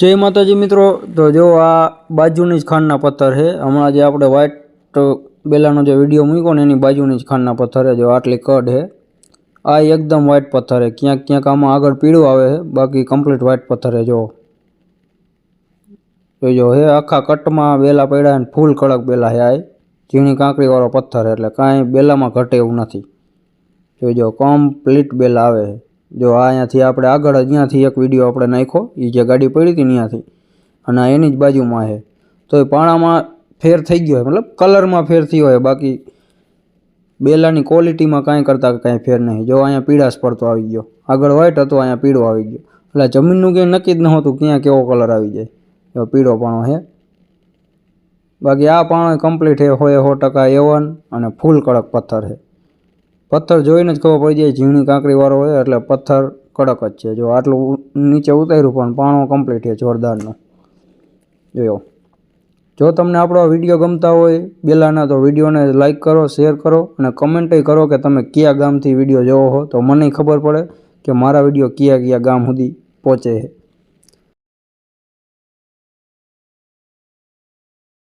જય માતાજી મિત્રો, તો જો આ બાજુની જ ખાંડના પથ્થર છે. હમણાં જે આપણે વ્હાઈટ બેલાનો જે વીડિયો મૂક્યો ને એની બાજુની જ ખાંડના પથ્થર છે. જો આટલી કડ છે. આ એકદમ વ્હાઈટ પથ્થર છે. ક્યાંક ક્યાંક આમાં આગળ પીળું આવે છે. બાકી કમ્પ્લીટ વ્હાઈટ પથ્થર છે જો જોજો હે, આખા કટમાં બેલા પડ્યા ને ફૂલ કડક બેલા છે આ. ઝીણી કાંકરીવાળો પથ્થર છે. એટલે કાંઈ બેલામાં ઘટે એવું નથી. જોજો કમ્પ્લીટ બેલા આવે છે. જો આ અહીંયાથી આપણે આગળ, અહીંયાથી એક વીડિયો આપણે નાખ્યો એ જે ગાડી પડી હતી ત્યાંથી અને એની જ બાજુમાં છે. તો એ પાણામાં ફેર થઈ ગયો હોય મતલબ કલરમાં ફેર થયો હોય બાકી બેલાની ક્વોલિટીમાં કાંઈ કરતાં કાંઈ ફેર નહીં. જો અહીંયા પીળાશ પડતો આવી ગયો, આગળ વ્હાઈટ હતો, અહીંયા પીળો આવી ગયો. એટલે જમીનનું કંઈ નક્કી જ નહોતું ક્યાં કેવો કલર આવી જાય. જો પીળો પાણો છે. બાકી આ પાણો કમ્પ્લીટ હે હોય સો ટકા એવન અને ફૂલ કડક પથ્થર છે. પથ્થર જોઈને જ ખબર પડી જાય ઝીણી કાંકરીવાળો હોય એટલે પથ્થર કડક જ છે. જો આટલું નીચે ઉતાર્યું પણ પાણો કમ્પ્લીટ છે જોરદારનો. જોયો. જો તમને આપણો વીડિયો ગમતા હોય બેલાના તો વિડીયોને લાઇક કરો શેર કરો અને કમેન્ટય કરો કે તમે કયા ગામથી વીડિયો જોવો હો તો મને ખબર પડે કે મારા વીડિયો કયા કયા ગામ સુધી પહોંચે છે.